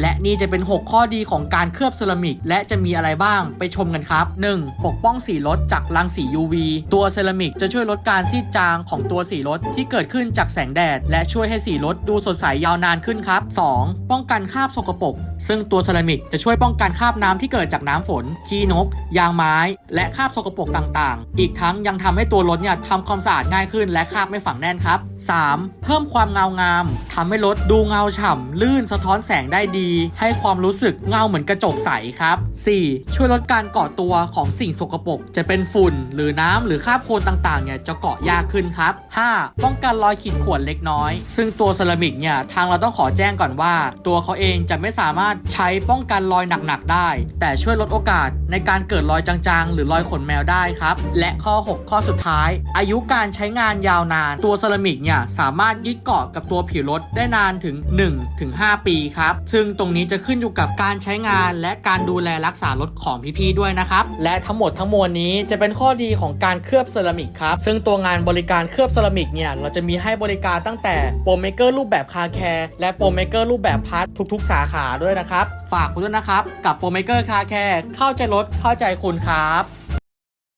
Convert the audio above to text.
และนี่จะเป็น 6 ข้อดีของการเคลือบเซรามิก และจะมีอะไรบ้างไปชมกันครับ 1. ปกป้องสีรถจากรังสี UV ตัวเซรามิกจะช่วยลดการซีดจางของตัวสีรถที่เกิดขึ้นจากแสงแดด และช่วยให้สีรถดูสดใสยาวนานขึ้นครับ 2. ป้องกันคราบสกปรกซึ่งตัวเซรามิกจะช่วยป้องกันคราบน้ำที่เกิดจากน้ำฝน ขี้นก ยางไม้ และคราบสกปรกต่างๆ อีกทั้งยังทำให้ตัวรถเนี่ยทำความสะอาดง่ายขึ้น และคราบไม่ฝังแน่นครับ 3. เพิ่มความเงางามทำให้รถดูเงาฉ่ำลื่นสะท้อนแสงได้ดีให้ความรู้สึกเงาเหมือนกระจกใสครับ 4. ช่วยลดการเกาะตัวของสิ่งสกปรกจะเป็นฝุ่น หรือน้ำหรือคราบโคลนต่างๆเนี่ยจะเกาะยากขึ้นครับ 5. ป้องกันรอยขีดข่วนเล็กน้อย ซึ่งตัวเซรามิกเนี่ยทางเราต้องขอแจ้งก่อนว่า ตัวเขาเองจะไม่สามารถใช้ป้องกันรอยหนักๆได้ แต่ช่วยลดโอกาสในการเกิดรอยจางๆ หรือรอยขนแมวได้ครับ และข้อ 6 ข้อสุดท้าย อายุการใช้งานยาวนาน ตัวเซรามิกเนี่ยสามารถยึดเกาะกับตัวผิวรถได้นานถึง 1-5 ปีครับ ซึ่งตรงนี้จะขึ้นอยู่กับการใช้งานและการดูแลรักษารถของพี่ๆด้วยนะครับ และทั้งหมดทั้งมวลนี้จะเป็นข้อดีของการเคลือบเซรามิกครับ ซึ่งตัวงานบริการเคลือบเซรามิกเนี่ยเราจะมีให้บริการตั้งแต่โปรเมเกอร์รูปแบบคาแคร์และโปรเมเกอร์รูปแบบพาร์ททุกๆ สาขาด้วยนะครับ ฝากไว้ด้วยนะครับ กับโปรเมเกอร์คาแคร์เข้าใจรถเข้าใจคุณครับ